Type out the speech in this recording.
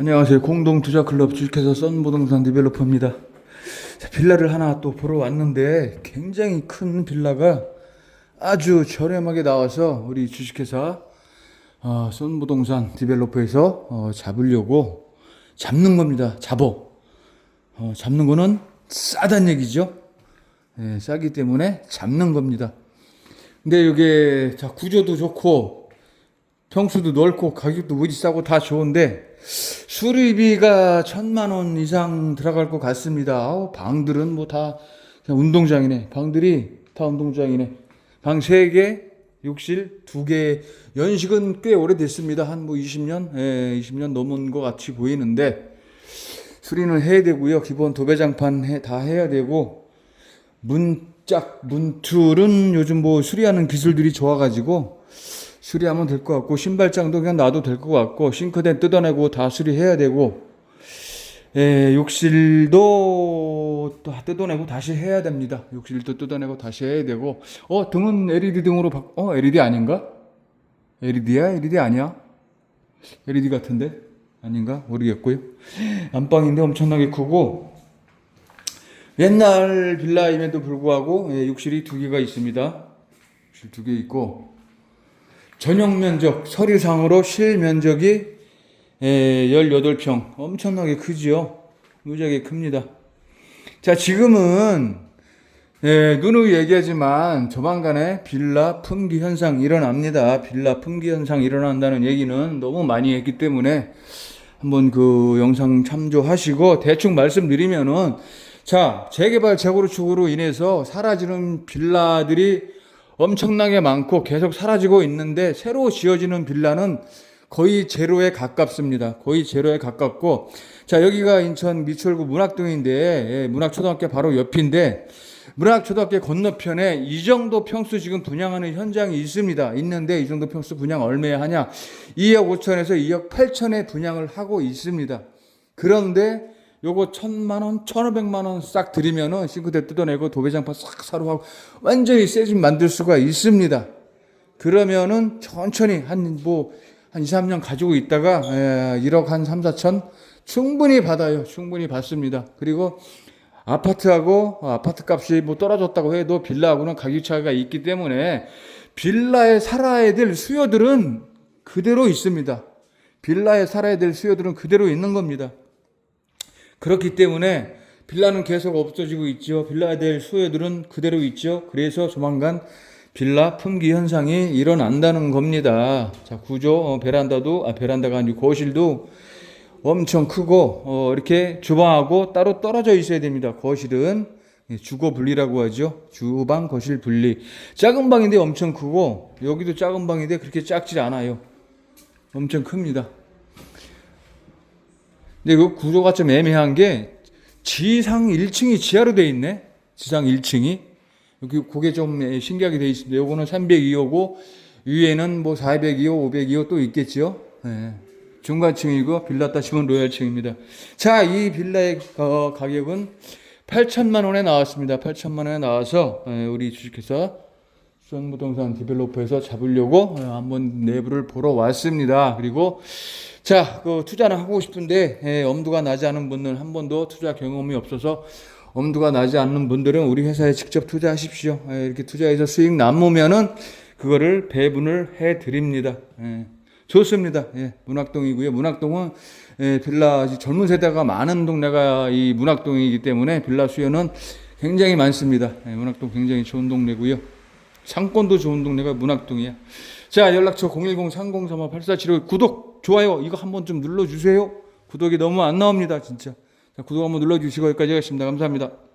안녕하세요. 공동투자클럽 주식회사 썬부동산 디벨로퍼입니다. 자, 빌라를 하나 또 보러 왔는데 굉장히 큰 빌라가 아주 저렴하게 나와서 우리 주식회사 어, 썬부동산 디벨로퍼에서 어, 잡으려고 잡는 겁니다. 잡어. 어, 잡는 거는 싸단 얘기죠. 예, 싸기 때문에 잡는 겁니다. 근데 이게 자 구조도 좋고 평수도 넓고 가격도 무지 싸고 다 좋은데 수리비가 천만 원 이상 들어갈 것 같습니다. 방들은 뭐 다 운동장이네. 방들이 다 운동장이네. 방 3개, 욕실 2개. 연식은 꽤 오래됐습니다. 한 뭐 20년? 예, 20년 넘은 것 같이 보이는데 수리는 해야 되고요. 기본 도배장판 해, 다 해야 되고 문짝, 문툴은 요즘 뭐 수리하는 기술들이 좋아가지고 수리하면 될 것 같고 신발장도 그냥 놔도 될 것 같고 싱크대 뜯어내고 다 수리해야 되고 예, 욕실도 다 뜯어내고 다시 해야 됩니다. 욕실도 뜯어내고 다시 해야 되고 어 등은 LED 등으로 바... 어 LED 아닌가? LED야? LED 아니야? LED 같은데 아닌가 모르겠고요. 안방인데 엄청나게 크고 옛날 빌라임에도 불구하고 예, 욕실이 두 개가 있습니다. 욕실 두 개 있고 전용 면적 서류상으로 실 면적이 에, 18평 엄청나게 크지요. 무지하게 큽니다. 자 지금은 예, 누누이 얘기하지만 조만간에 빌라 품귀 현상 일어납니다. 빌라 품귀 현상 일어난다는 얘기는 너무 많이 했기 때문에 한번 그 영상 참조하시고 대충 말씀드리면은 자 재개발 재고르축으로 인해서 사라지는 빌라들이 엄청나게 많고 계속 사라지고 있는데 새로 지어지는 빌라는 거의 제로에 가깝습니다. 거의 제로에 가깝고 자 여기가 인천 미추홀구 문학동인데 예, 문학초등학교 바로 옆인데 문학초등학교 건너편에 이 정도 평수 지금 분양하는 현장이 있습니다. 있는데 이 정도 평수 분양 얼마에 하냐? 2억 5천에서 2억 8천에 분양을 하고 있습니다. 그런데 요거 천만 원, 천오백만 원싹 들이면은 싱크대 뜯어내고 도배장판 싹 사로 하고 완전히 새 집 만들 수가 있습니다. 그러면은 천천히 한 뭐 한 2, 3년 가지고 있다가 에, 1억 한 3, 4천 충분히 받아요. 충분히 받습니다. 그리고 아파트하고 어, 아파트 값이 뭐 떨어졌다고 해도 빌라하고는 가격 차이가 있기 때문에 빌라에 살아야 될 수요들은 그대로 있습니다. 빌라에 살아야 될 수요들은 그대로 있는 겁니다. 그렇기 때문에 빌라는 계속 없어지고 있죠. 빌라에 대한 수요들은 그대로 있죠. 그래서 조만간 빌라 품귀 현상이 일어난다는 겁니다. 자, 구조, 어, 베란다도, 아, 베란다가 아니고 거실도 엄청 크고, 어, 이렇게 주방하고 따로 떨어져 있어야 됩니다. 거실은. 예, 주거 분리라고 하죠. 주방, 거실 분리. 작은 방인데 엄청 크고, 여기도 작은 방인데 그렇게 작지 않아요. 엄청 큽니다. 근데 그 구조가 좀 애매한 게 지상 1층이 지하로 돼 있네. 지상 1층이. 여기 그게 좀 신기하게 돼 있습니다. 요거는 302호고 위에는 뭐 402호, 502호 또 있겠죠. 네. 중간층이고 빌라 따시면 로얄층입니다. 자, 이 빌라의 어, 가격은 8천만 원에 나왔습니다. 8천만 원에 나와서 에, 우리 주식회사 수원부동산 디벨로퍼에서 잡으려고 어, 한번 내부를 보러 왔습니다. 그리고 자, 그 투자는 하고 싶은데 예, 엄두가 나지 않은 분들 한 번도 투자 경험이 없어서 엄두가 나지 않는 분들은 우리 회사에 직접 투자하십시오. 예, 이렇게 투자해서 수익 남으면은 그거를 배분을 해 드립니다. 예, 좋습니다. 예, 문학동이고요. 문학동은 예, 빌라 젊은 세대가 많은 동네가 이 문학동이기 때문에 빌라 수요는 굉장히 많습니다. 예, 문학동 굉장히 좋은 동네고요. 상권도 좋은 동네가 문학동이야. 자, 연락처 010-3035-8475 구독, 좋아요 이거 한번 좀 눌러주세요. 구독이 너무 안 나옵니다, 진짜. 자, 구독 한번 눌러주시고 여기까지 하겠습니다. 감사합니다.